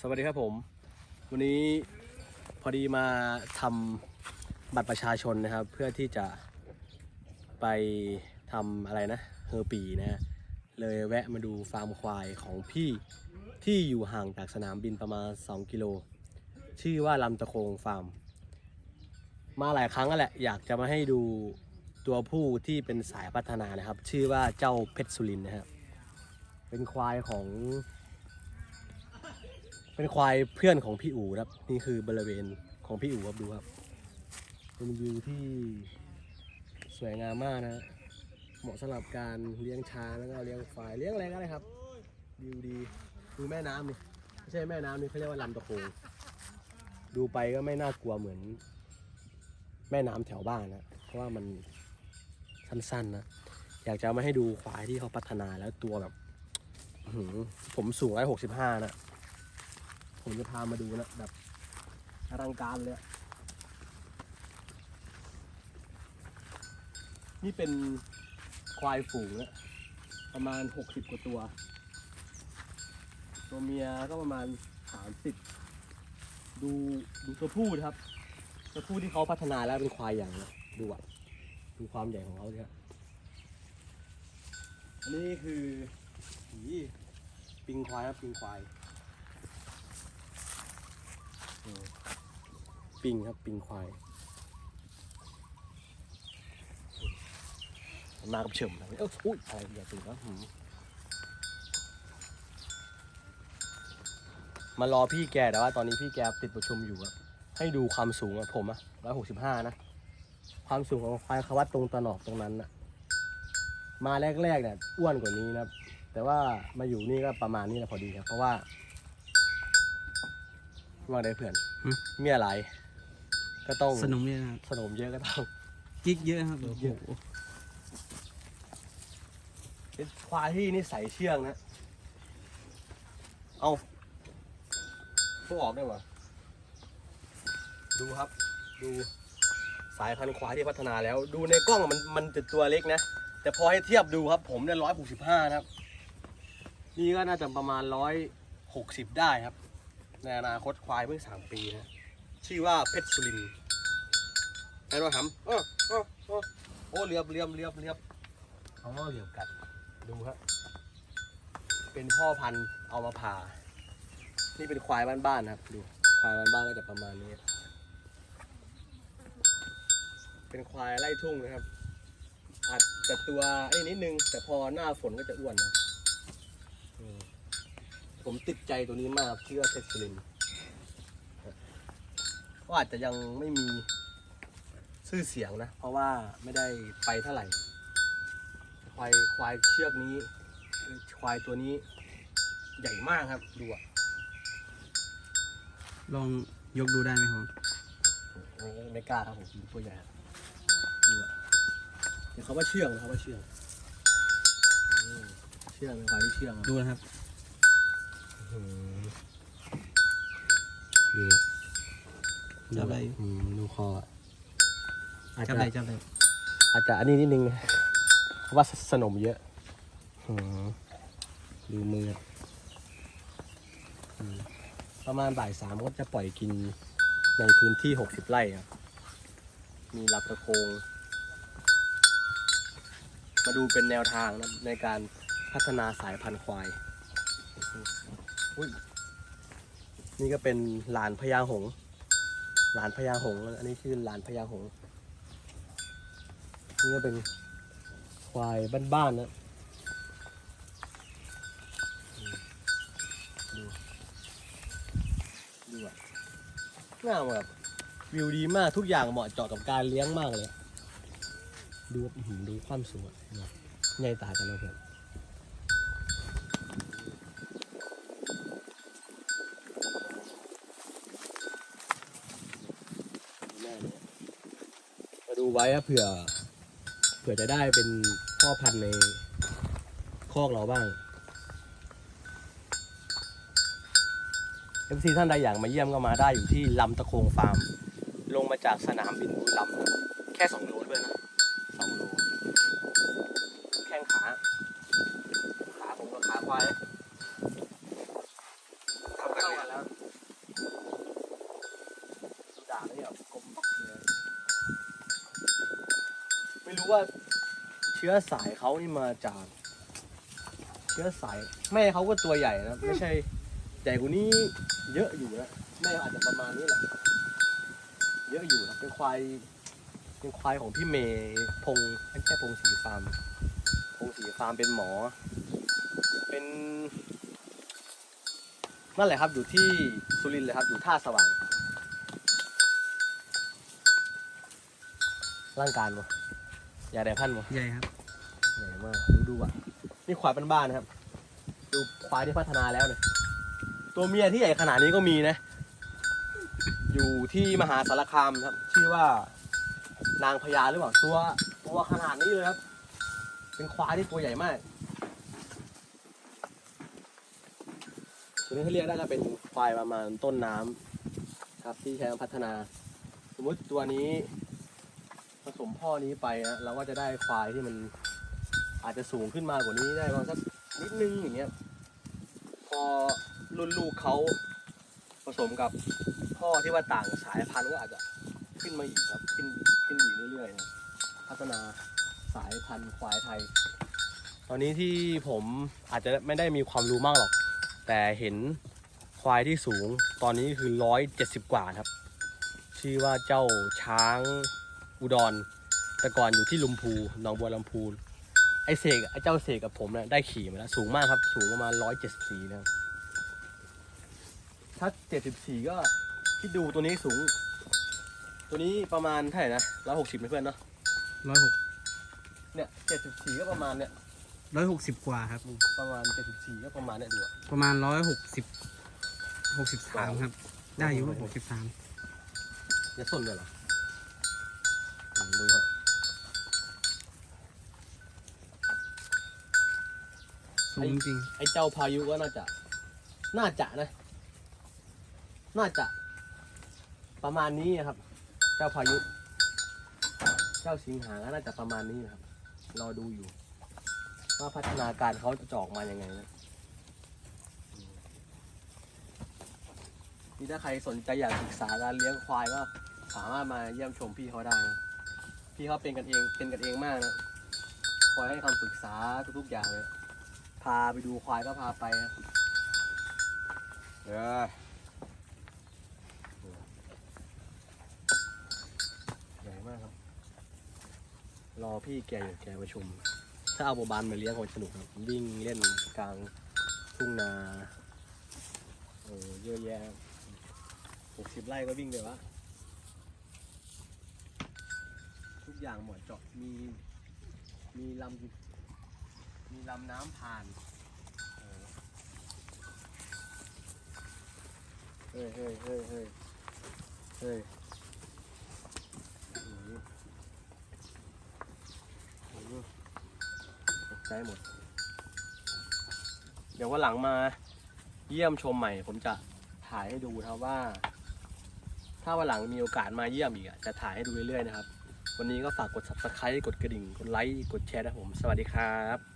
สวัสดีครับผม วันนี้พอดีมาทำบัตรประชาชนนะครับ เพื่อที่จะไปทำอะไรนะเฮอร์ปีนะ เลยแวะมาดูฟาร์มควายของพี่ที่อยู่ห่างจากสนามบินประมาณ 2 กิโล ชื่อว่าลำตะโคงฟาร์ม มาหลายครั้งแล้วแหละ อยากจะมาให้ดูตัวผู้ที่เป็นสายพัฒนานะครับ ชื่อว่าเจ้าเพชรสุรินนะครับเป็นควายของ เป็นควายเพื่อนของพี่อู๋ครับ นี่คือบริเวณของพี่อู๋ครับดูครับ เป็นวิวที่สวยงามมากนะเหมาะสำหรับการเลี้ยงช้างแล้วก็เลี้ยงควายเลี้ยงอะไรก็ได้ครับวิวดีดูแม่น้ำนี่ไม่ใช่แม่น้ำนี่เขาเรียกว่าลำตะโคงดูไปก็ไม่น่ากลัวเหมือน แม่น้ำแถวบ้านนะเพราะว่ามันสั้นๆนะอยากจะมาให้ดูควายที่เขาพัฒนาแล้วตัวแบบผมสูงร้อยหกสิบห้านะ ผมจะพามาดูนะแบบอลังการเลย นี่เป็นควายฝูงนะประมาณหกสิบกว่าตัว ตัวเมียก็ประมาณสามสิบดูดูตัวผู้นะครับ ตัวผู้ที่เขาพัฒนาแล้วเป็นควายอย่างนะดูอะดูความใหญ่ของเขาเนี่ยอันนี้คือปิงควายครับปิงควาย ปิงครับปิงควายมากับเฉิมนะเอ้าอุ้ยอะไรอย่าตื่นนะมมารอพี่แกแต่ว่าตอนนี้พี่แกติดประชุมอยู่อะให้ดูความสูงอะผมอะร้อยหกสิบห้านะ ความสูงของควายเขาวัดตรงตะหนอกตรงนั้นอะมาแรกๆเนี่ยอ้วนกว่านี้นะแต่ว่ามาอยู่นี่ก็ประมาณนี้แหละพอดีครับเพราะว่า ว่าได้เพื่อนหึมีอะไรก็ต้องสนุกเนี่ยนะครับสนมเยอะก็ต้อง กิ๊กเยอะครับเยอะโอ้โห เป็นควายที่นิสัยเชื่องนะ เอาพวกออกได้หวะดูครับ ดูสายพันธุ์ควายที่พัฒนาแล้ว ดูในกล้องมันมันจะตัวเล็กนะ แต่พอให้เทียบดูครับ ผมเนี่ยร้อยหกสิบห้านะครับ นี่ก็น่าจะประมาณร้อยหกสิบได้ครับ ในอนาคตควายเพิ่งสามปีนะ ชื่อว่าเพชรสุรินไอ้เราทำอ้ออ้ออ้โอ้เรียบเรียบเรียบเรียบอ๋อเรียบกัด ดูครับเป็นพ่อพันธุ์เอามาผ่า นี่เป็นควายบ้านๆนะครับ ดู ควายบ้านๆก็จะประมาณนี้ เป็นควายไล่ทุ่งนะครับ อาจจะตัวไอ้นิดนึง แต่พอหน้าฝนก็จะอ้วนนะ ผมติดใจตัวนี้มากครับชื่อว่าเพชรสุรินทร์ก็อาจจะยังไม่มีชื่อเสียงนะ เพราะว่าไม่ได้ไปเท่าไหร่ ควายควายเชือกนี้เอ่อควายตัวนี้ใหญ่มากครับ ดูอะลองยกดูได้ไหมครับไม่ไม่กล้าครับผมตัวใหญ่ครับดูอะเดี๋ยวเขาว่าเชื่องนะเขาว่าเชื่องอืมเชื่องเป็นควายที่เชื่องดูนะครับ อืมนี่ จับอะไรอืมดูคออะอาจจัจะบอะไรจับอะไรอาจจะอันนี้นิดนึงนะเพราะว่าสนมเยอะอืมดูมืออืมประมาณบ่ายสามก็จะปล่อยกินในพื้นที่หกสิบไร่ครับ มีรับตะโคง มาดูเป็นแนวทางนะในการพัฒนาสายพันธุ์ควายอุ๊ยนี่ก็เป็นหลานพญาหงส์ หลานพญาหงส์อันนี้คือหลานพญาหงส์นี่ก็เป็นควายบ้านๆนะดูดูอะงามแบบวิวดีมากทุกอย่างเหมาะเจาะกับการเลี้ยงมากเลย ดูหือดูความสูงอะเนี่ยใหญ่ตากันแล้วเพื่อนแม่เนี่ยมา ดูไว้อะเผื่อ เผื่อจะได้เป็นพ่อพันธุ์ในคอกเราบ้าง FC ท่านใดอยากมาเยี่ยมก็มาได้อยู่ที่ลำตะโคงฟาร์ม ลงมาจากสนามบินบุรีรัมย์แค่สองโลด้วยนะสองโล แข้งขา ขาผมกับขาควายทำกันแล้ว รู้ ว่าเชื้อสายเขานี่มาจาก เชื้อสายแม่เขาก็ตัวใหญ่นะไม่ใช่ใหญ่กว่านี้เยอะอยู่นะแม่อาจจะประมาณนี้แหละเยอะอยู่นะเป็นควายเป็นควายของพี่เมย์พงไม่ใช่พงศรีฟาร์มพงศรีฟาร์มเป็นหมอ เป็นนั่นแหละครับอยู่ที่สุรินทร์เลยครับอยู่ท่าสว่างร่างการวะ ยาแดพันวะใหญ่ครับใหญ่มากดูดูอะนี่ควายบ้านๆนะครับ ดูควายที่พัฒนาแล้วเนี่ยตัวเมียที่ใหญ่ขนาดนี้ก็มีนะ อยู่ที่มหาสารคามครับ ชื่อว่านางพญาหรือเปล่าตัวตัวขนาดนี้เลยครับ เป็นควายที่ตัวใหญ่มากตัวนี้เขาเรียกได้ก็เป็นควายประมาณต้นน้ำครับที่ใช้พัฒนา สมมติตัวนี้ ผสมพ่อนี้ไปนะเราก็จะได้ควายที่มันอาจจะสูงขึ้นมากว่านี้ได้ประมาณสักนิดนึงอย่างเงี้ย พอรุ่นลูกเขาผสมกับพ่อที่ว่าต่างสายพันธุ์ก็อาจจะขึ้นมาอีกครับขึ้นขึ้นอีกเรื่อยๆนะพัฒนาสายพันธุ์ควายไทย ตอนนี้ที่ผมอาจจะไม่ได้มีความรู้มากหรอก แต่เห็นควายที่สูงตอนนี้คือร้อยเจ็ดสิบกว่าครับ ชื่อว่าเจ้าช้าง อุดร แต่ก่อนอยู่ที่ลุมพูหนองบัวลำพูนไอเสกไอเจ้าเสกกับผมเนี่ยได้ขี่มาแล้ว สูงมากครับ สูงประมาณร้อยเจ็ดสิบสี่นะครับถ้าเจ็ดสิบสี่ก็คิดดูตัวนี้สูง ตัวนี้ประมาณเท่าไหร่นะร้อยหกสิบเพื่อนเนาะร้อยหกเนี่ยเจ็ดสิบสี่ก็ประมาณเนี่ยร้อยหกสิบกว่าครับ ประมาณเจ็ดสิบสี่ก็ประมาณเนี่ยดูอะประมาณร้อยหกสิบหกสิบสามครับ ได้อยู่หกสิบสามจะส้นเลยเหรออืม ดูครับสูงจริง ไอ้เจ้าพายุก็น่าจะ น่าจะนะ น่าจะ ประมาณนี้ครับ เจ้าพายุ เจ้าสิงหาก็น่าจะประมาณนี้นะครับ รอดูอยู่ ว่าพัฒนาการเขาจะออกมายังไงนะมนี่ถ้าใครสนใจอยากศึกษาการเลี้ยงควายก็สามารถมาเยี่ยมชมพี่เขาได้นะ พี่เขาเป็นกันเองเป็นกันเองมากนะคอยให้คำปรึกษาทุกๆอย่างเลย พาไปดูควายก็พาไปนะเออใหญ่มากครับ รอพี่แกอยู่แกประชุม ถ้าเอาโบบานมาเลี้ยงคงสนุกครับวิ่งเล่นกลางทุ่งนาโอ้เยอะแยะหกสิบไร่ก็วิ่งเลยวะ ทุ กอย่างหมดเจาะมีมีลำมีลำน้ำผ่านเฮ้ยเฮ้ยเฮ้ยเฮ้ยเฮ้ยอื้อหืออื้อหือตกใจหมด เดี๋ยววันหลังมาเยี่ยมชมใหม่ ผมจะถ่ายให้ดูนะครับว่า ถ้าวันหลังมีโอกาสมาเยี่ยมอีกจะถ่ายให้ดูเรื่อยๆนะครับ วันนี้ก็ฝากกด subscribe กดกระดิ่ง กดไลค์ กดแชร์นะครับผม สวัสดีครับ